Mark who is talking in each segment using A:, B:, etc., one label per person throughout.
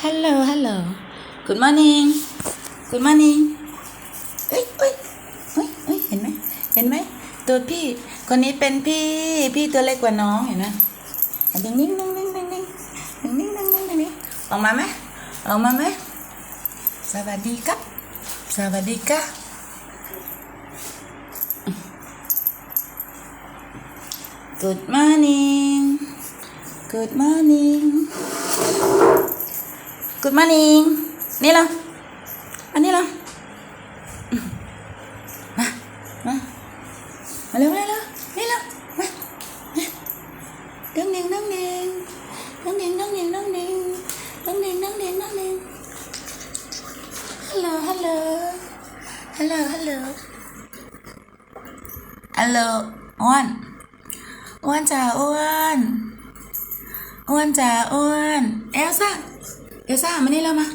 A: Hello Hello Good morning Good morning เอ้ยเอ้ยเอ้ยเอ้ยเห็นไหมเห็นไหมตัวพี่คนนี้เป็นพี่พี่ตัวเล็กกว่าน้องเห็นไหมอะนิ่งนิ่งนิ่งนิ่งนิ่งนิ่งนิ่งนิ่งนิ่งนิ่งนิ่งออกมาไหมออกมาไหมสวัสดีครับสวัสดีครับ Good morning Good morning Good morning นี่เหรออันนี้เหรอมามามาเร็วเร็วเร็วนี่เหรอมามาดังเน่งดังเน่งดังเน่งดังเน่งดังเน่งดังเน่งดังเน่งดังเน่งฮัลโหลฮัลโหลฮัลโหลฮัลโหลฮัลโหลอ้วนอ้วนจ้าอ้วนอ้วนจ้าอ้วนเอลซ่า เอลซ่ามานี่แล้วมา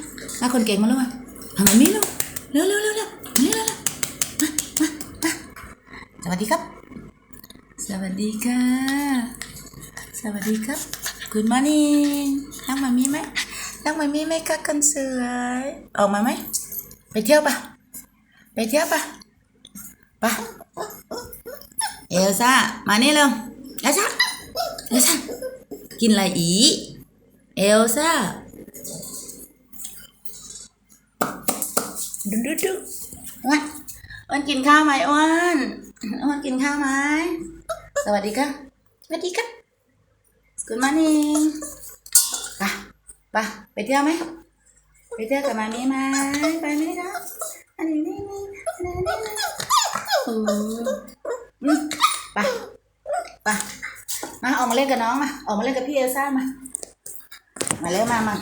A: มาคนเก่งมาแล้วมามามานี่แล้วเร็วเร็วเร็วเร็วมานี่แล้วมามามาสวัสดีครับ สวัสดีค่ะ สวัสดีครับ Good morning รักมามีไหมรักมามีไหมคะคนสวยออกมาไหมไปเที่ยวปะไปเที่ยวปะปะเอลซ่ามานี่เร็วเอลซ่าเอลซ่ากินอะไรอีเอลซ่า ดูดูดูอ้วนอ้วนกินข้าวไหมอ้วนอ้วนกินข้าวไหมสวัสดีครับสวัสดีครับ Good morning ไปไปไปเที่ยวไหมไปเที่ยวกับมามีไหมไปไหมคะอันนี้นี่นี่อันนี้นี่นี่อืมอืมไปไปมาออกมาเล่นกับน้องมาออกมาเล่นกับพี่เอลซ่ามา มาเร็วมามา